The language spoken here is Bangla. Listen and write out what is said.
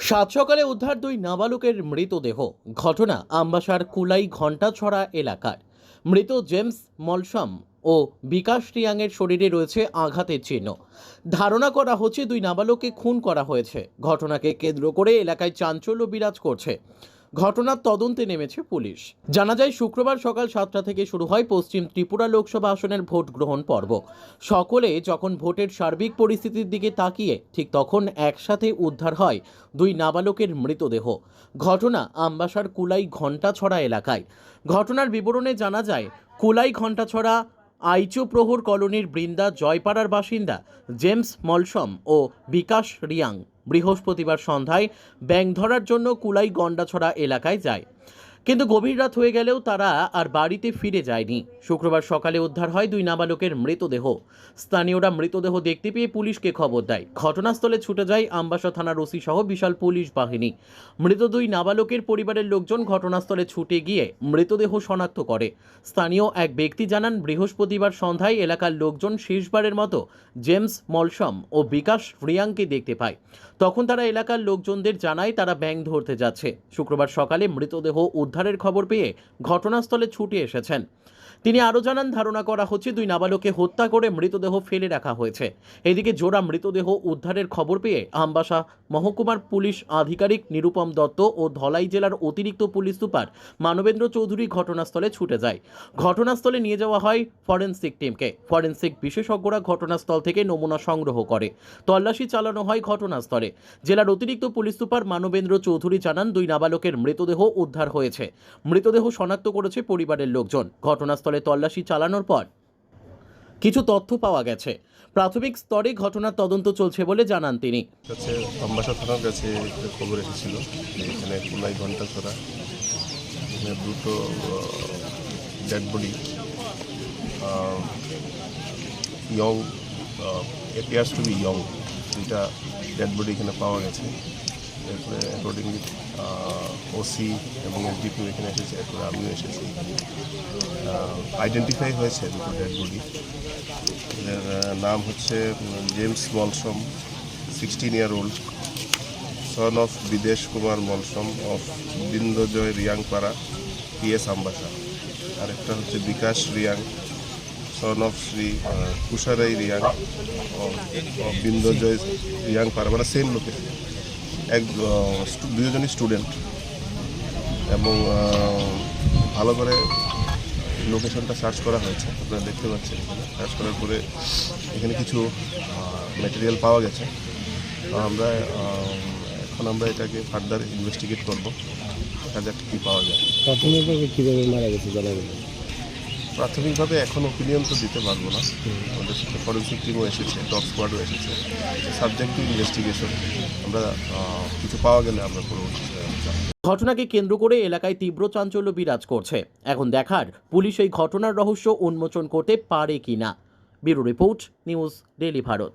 সাত সকালে উদ্ধার দুই নাবালকের মৃতদেহ। ঘটনা আম্বাসার কুলাই ঘণ্টাছড়া এলাকার। মৃত জেমস মলসম ও বিকাশ রিয়াংয়ের শরীরে রয়েছে আঘাতের চিহ্ন। ধারণা করা হচ্ছে দুই নাবালককে খুন করা হয়েছে। ঘটনাকে কেন্দ্র করে এলাকায় চাঞ্চল্য বিরাজ করছে। ঘটনার তদন্তে নেমেছে পুলিশ। জানা যায়, শুক্রবার সকাল সাতটা থেকে শুরু হয় পশ্চিম ত্রিপুরা লোকসভা আসনের ভোট গ্রহণ পর্ব। সকলে যখন ভোটের সার্বিক পরিস্থিতির দিকে তাকিয়ে, ঠিক তখন একসাথে উদ্ধার হয় দুই নাবালকের মৃতদেহ। ঘটনা আমবাসার কুলাই ঘণ্টাছড়া এলাকায়। ঘটনার বিবরণে জানা যায়, কুলাই ঘণ্টাছড়া আইচো প্রহর কলোনির বৃন্দা জয়পাড়ার বাসিন্দা জেমস মলসম ও বিকাশ রিয়াং। বৃহস্পতিবার সন্ধ্যায় ব্যাং ধরার জন্য কুলাই গন্ডাছড়া এলাকায় যায়। কিন্তু গভীর রাত হয়ে গেলেও তারা আর বাড়িতে ফিরে যায়নি। শুক্রবার সকালে উদ্ধার হয় দুই নাবালকের মৃতদেহ। স্থানীয়রা মৃতদেহ দেখতে পেয়ে পুলিশকে খবর দেয়। ঘটনাস্থলে ছুটে যায় আমবাসা থানার ওসি সহ বিশাল পুলিশ বাহিনী। মৃত দুই নাবালকের পরিবারের লোকজন ঘটনাস্থলে ছুটে গিয়ে মৃতদেহ শনাক্ত করে। স্থানীয় এক ব্যক্তি জানান, বৃহস্পতিবার সন্ধ্যায় এলাকার লোকজন শেষবারের মতো জেমস মলসম ও বিকাশ রিয়াংকে দেখতে পায়। তখন তারা এলাকার লোকজনদের জানায়, তারা ব্যাং ধরতে যাচ্ছে। শুক্রবার সকালে মৃতদেহ উদ্ধারের খবর পেয়ে ঘটনাস্থলে ছুটে এসেছেন। তিনি আরও জানান, ধারণা করা হচ্ছে দুই নাবালককে হত্যা করে মৃতদেহ ফেলে রাখা হয়েছে। এদিকে জোড়া মৃতদেহ উদ্ধারের খবর পেয়ে আমবাসা, মহকুমার পুলিশ আধিকারিক নিরুপম দত্ত ও ধলাই জেলার অতিরিক্ত পুলিশ সুপার মানবেন্দ্র চৌধুরী ঘটনাস্থলে ছুটে যায়। ঘটনাস্থলে নিয়ে যাওয়া হয় ফরেনসিক টিমকে। ফরেনসিক বিশেষজ্ঞরা ঘটনাস্থল থেকে নমুনা সংগ্রহ করে। তল্লাশি চালানো হয় ঘটনাস্থলে। জেলার অতিরিক্ত পুলিশ সুপার মানবেন্দ্র চৌধুরী জানান, দুই নাবালকের মৃতদেহ উদ্ধার হয়েছে। মৃতদেহ শনাক্ত করেছে পরিবারের লোকজন। ঘটনাস্থলে তল্লাশি চালানোর পর কিছু তথ্য পাওয়া গেছে। প্রাথমিক স্তরে ঘটনার তদন্ত চলছে বলে জানান তিনি। খবর এসেছিল এখানে কুলাই ঘণ্টা ছড়া দুটো dead body young appears to be young দুইটা ডেড বডি এখানে পাওয়া গেছে। এরপরে অ্যাকর্ডিংলি ওসি এবং এসডিপিও এখানে এসেছে এরপরে আমিও এসেছি। আইডেন্টিফাই হয়েছে দুটো ডেড বডি এদের নাম হচ্ছে James Molsom sixteen year old son of Bidesh Kumar Molsom of Bindajoy Riangpara PS Ambassa আরেকটা হচ্ছে Bikash Reang son of Shri ah, Kusharai Reang of Bindajoy Riangpara মানে সেম লোকেশন এক দুজনই স্টুডেন্ট এবং ভালো করে লোকেশনটা সার্চ করা হয়েছে। আপনারা দেখতে পাচ্ছেন এখানে। সার্চ করার পরে এখানে কিছু ম্যাটেরিয়াল পাওয়া গেছে। আমরা এখন আমরা এটাকে ফার্দার ইনভেস্টিগেট করব। দেখা যাক কী পাওয়া যায়। প্রাথমিকভাবে কীভাবে মারা গেছে জানা প্রাথমিকভাবে এখন ওপিনিয়ন তো দিতে পারব না। আমাদের সাথে ফরেন্সিক টিমও এসেছে ডগ স্কোয়াডও এসেছে। সাবজেক্ট টু ইনভেস্টিগেশন আমরা কিছু পাওয়া গেলে আমরা ঘটনাকে কেন্দ্র করে এলাকায় তীব্র চাঞ্চল্য বিরাজ করছে। এখন দেখার পুলিশ এই ঘটনার রহস্য উন্মোচন করতে পারে কিনা। Bureau report, news daily Bharat.